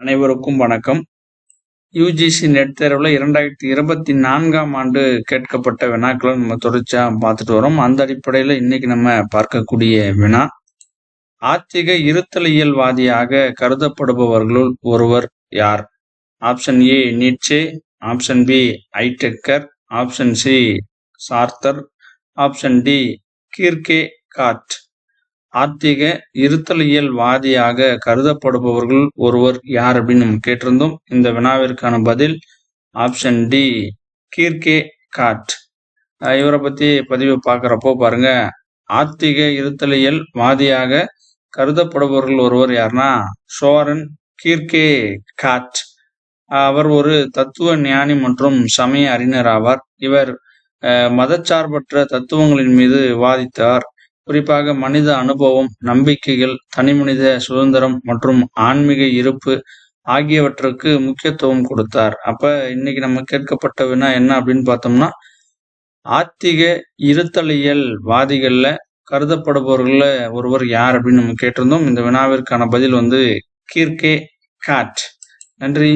அனைவருக்கும் வணக்கம். UGC net தேர்வில் இரண்டாயிரத்தி இருபத்தி நான்காம் ஆண்டு கேட்கப்பட்ட வினாக்களை நம்ம தொடர்ச்சியாக பார்த்துட்டு வரோம். அந்த அடிப்படையில் இன்னைக்கு நம்ம பார்க்கக்கூடிய வினா ஆத்திக இருத்தலியல்வாதியாக கருதப்படுபவர்களுள் ஒருவர் யார்? Option A Nietzsche. Option B Heidegger. Option C Sartre. Option D Kierkegaard. ஆத்திக இருத்தலியல்வாதியாக கருதப்படுபவர்கள் ஒருவர் யார் அப்படின்னு நம்ம கேட்டிருந்தோம். இந்த வினாவிற்கான பதில் ஆப்ஷன் டி கீர்கே காட். இவரை பத்தி பதிவு பார்க்குறப்போ பாருங்க. ஆத்திக இருத்தலியல் வாதியாக கருதப்படுபவர்கள் ஒருவர் யாருன்னா சோரன் கீர்கே காட். அவர் ஒரு தத்துவ ஞானி மற்றும் சமய அறிஞர் ஆவார். இவர் மதச்சார்பற்ற தத்துவங்களின் மீது வாதித்தார் குறிப்பாக மனித அனுபவம் நம்பிக்கைகள் தனிமனித சுதந்திரம் மற்றும் ஆன்மீக இருப்பு ஆகியவற்றுக்கு முக்கியத்துவம் கொடுத்தார். அப்ப இன்னைக்கு நம்ம கேட்கப்பட்ட வினா என்ன அப்படின்னு பார்த்தோம்னா ஆத்திக இருத்தலியல் வாதிகள்ல கருதப்படுபவர்கள ஒருவர் யார் அப்படின்னு நம்ம கேட்டிருந்தோம். இந்த வினாவிற்கான பதில் வந்து கீர்கே காட். நன்றி.